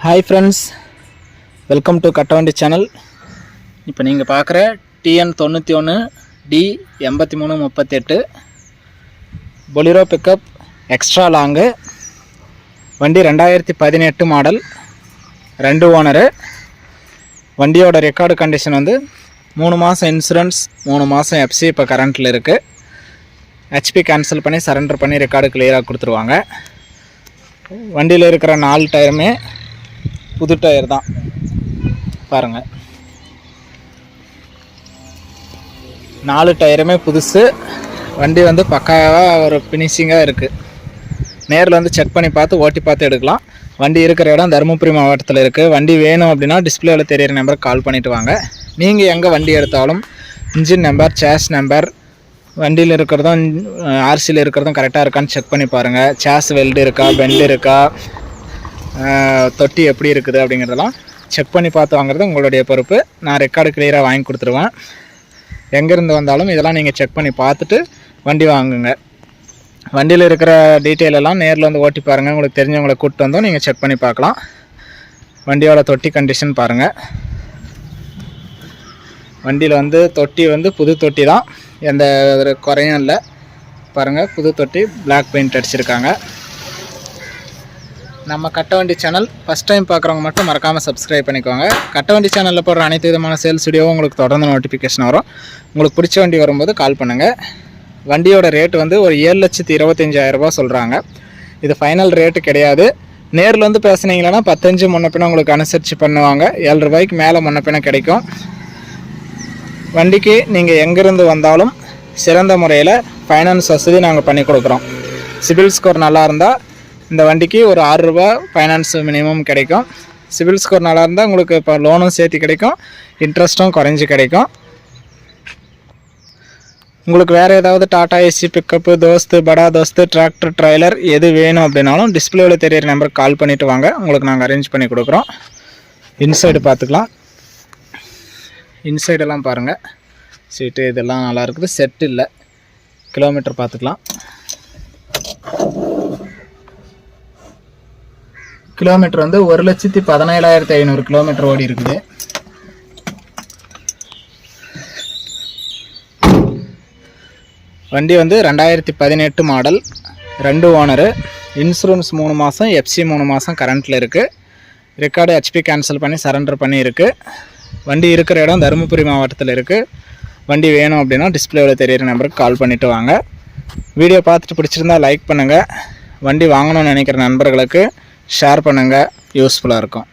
Hi friends welcome to Kattavandi channel இப்போ நீங்கள் பார்க்குற டிஎன் தொண்ணூற்றி ஒன்று டி எண்பத்தி மூணு முப்பத்தெட்டு பொலிரோ பிக்கப் எக்ஸ்ட்ரா லாங்கு வண்டி ரெண்டாயிரத்தி பதினெட்டு மாடல் ரெண்டு ஓனரு வண்டியோட ரெக்கார்டு கண்டிஷன் வந்து மூணு மாதம் இன்சூரன்ஸ் மூணு மாதம் எஃப்சி இப்போ கரண்ட்டில் இருக்குது ஹெச்பி கேன்சல் பண்ணி சரண்டர் பண்ணி ரெக்கார்டு கிளியராக கொடுத்துருவாங்க. வண்டியில் இருக்கிற நாலு டயருமே புது டயர் தான். பாருங்கள் நாலு டயருமே புதுசு. வண்டி வந்து பக்காவாக ஒரு ஃபினிஷிங்காக இருக்குது நேரில் வந்து செக் பண்ணி பார்த்து ஓட்டி பார்த்து எடுக்கலாம். வண்டி இருக்கிற இடம் தருமபுரி மாவட்டத்தில் இருக்குது வண்டி வேணும் அப்படின்னா டிஸ்பிளேவில் தெரியிற நம்பருக்கு கால் பண்ணிவிட்டு வாங்க. நீங்கள் எங்கே வண்டி எடுத்தாலும் இன்ஜின் நம்பர் சேஸ் நம்பர் வண்டியில் இருக்கிறதும் ஆர்சியில் இருக்கிறதும் கரெக்டாக இருக்கான்னு செக் பண்ணி பாருங்கள் சேஸ் வெல்டு இருக்கா பெண்டு இருக்கா தொட்டி எப்படி இருக்குது அப்படிங்கிறதெல்லாம் செக் பண்ணி பார்த்து வாங்குறது உங்களுடைய பொறுப்பு. நான் ரெக்கார்டு கிளியராக வாங்கி கொடுத்துருவேன். எங்கேருந்து வந்தாலும் இதெல்லாம் நீங்கள் செக் பண்ணி பார்த்துட்டு வண்டி வாங்குங்க. வண்டியில் இருக்கிற டீட்டெயில் எல்லாம் நேரில் வந்து ஓட்டி பாருங்கள் உங்களுக்கு தெரிஞ்சவங்களை கூப்பிட்டு வந்தோம் நீங்கள் செக் பண்ணி பார்க்கலாம். வண்டியோட தொட்டி கண்டிஷன் பாருங்கள் வண்டியில் வந்து தொட்டி வந்து புது தொட்டி தான். எந்த ஒரு குறையும் இல்லை. பாருங்கள் புது தொட்டி பிளாக் பெயிண்ட் அடிச்சிருக்காங்க. நம்ம கட்ட வண்டி சேனல் ஃபஸ்ட் டைம் பார்க்குறவங்க மட்டும் மறக்காமல் சப்ஸ்கிரைப் பண்ணிக்கோங்க. கட்ட வண்டி சேனலில் போடுற அனைத்து விதமான சேல்ஸ் வீடியோவும் உங்களுக்கு தொடர்ந்து நோட்டிஃபிகேஷன் வரும். உங்களுக்கு பிடிச்ச வண்டி வரும்போது கால் பண்ணுங்கள் வண்டியோட ரேட் வந்து ஒரு ஏழு லட்சத்தி இருபத்தஞ்சாயிரரூபா சொல்கிறாங்க இது ஃபைனல் ரேட்டு கிடையாது. நேரில் வந்து பேசுனீங்கன்னா பத்தஞ்சு முன்ன உங்களுக்கு அனுசரித்து பண்ணுவாங்க. ஏழு ரூபாய்க்கு மேலே முன்ன கிடைக்கும். வண்டிக்கு நீங்கள் எங்கேருந்து வந்தாலும் சிறந்த முறையில் ஃபைனான்ஸ் வசதி நாங்கள் பண்ணி கொடுக்குறோம். சிபில் ஸ்கோர் நல்லா இருந்தால் இந்த வண்டிக்கு ஒரு ஆறு ரூபா ஃபைனான்ஸ் மினிமம் கிடைக்கும். சிவில் ஸ்கோர் நல்லா இருந்தால் உங்களுக்கு இப்போ லோனும் சேர்த்து கிடைக்கும். இன்ட்ரெஸ்ட்டும் குறைஞ்சி கிடைக்கும். உங்களுக்கு வேறு ஏதாவது டாடா ஏசி பிக்கப்பு தோஸ்து படா தோஸ்து டிராக்டர் ட்ரைலர் எது வேணும் அப்படின்னாலும் டிஸ்பிளேவில் தெரியிற நம்பருக்கு கால் பண்ணிவிட்டு வாங்க. உங்களுக்கு நாங்கள் அரேஞ்ச் பண்ணி கொடுக்குறோம். இன்சைடு பார்த்துக்கலாம். இன்சைடெல்லாம் பாருங்கள் சீட்டு இதெல்லாம் நல்லா இருக்குது. செட் இல்லை. கிலோமீட்டர் பார்த்துக்கலாம். கிலோமீட்டர் வந்து ஒரு லட்சத்தி பதினேழாயிரத்தி ஐநூறு கிலோமீட்டர் ஓடி இருக்குது. வண்டி வந்து ரெண்டாயிரத்தி பதினெட்டு மாடல் ரெண்டு ஓனரு இன்சூரன்ஸ் மூணு மாதம் எஃப்சி மூணு மாதம் கரண்ட்டில் இருக்குது ரெக்கார்டு ஹெச்பி கேன்சல் பண்ணி சரண்டர் பண்ணி இருக்குது வண்டி இருக்கிற இடம் தருமபுரி மாவட்டத்தில் இருக்குது வண்டி வேணும் அப்படின்னா டிஸ்பிளேவில் தெரியிற நம்பருக்கு கால் பண்ணிவிட்டு வாங்க. வீடியோ பார்த்துட்டு பிடிச்சிருந்தா லைக் பண்ணுங்கள் வண்டி வாங்கணும்னு நினைக்கிற நண்பர்களுக்கு ஷேர் பண்ணுங்கள் யூஸ்ஃபுல்லாக இருக்கும்.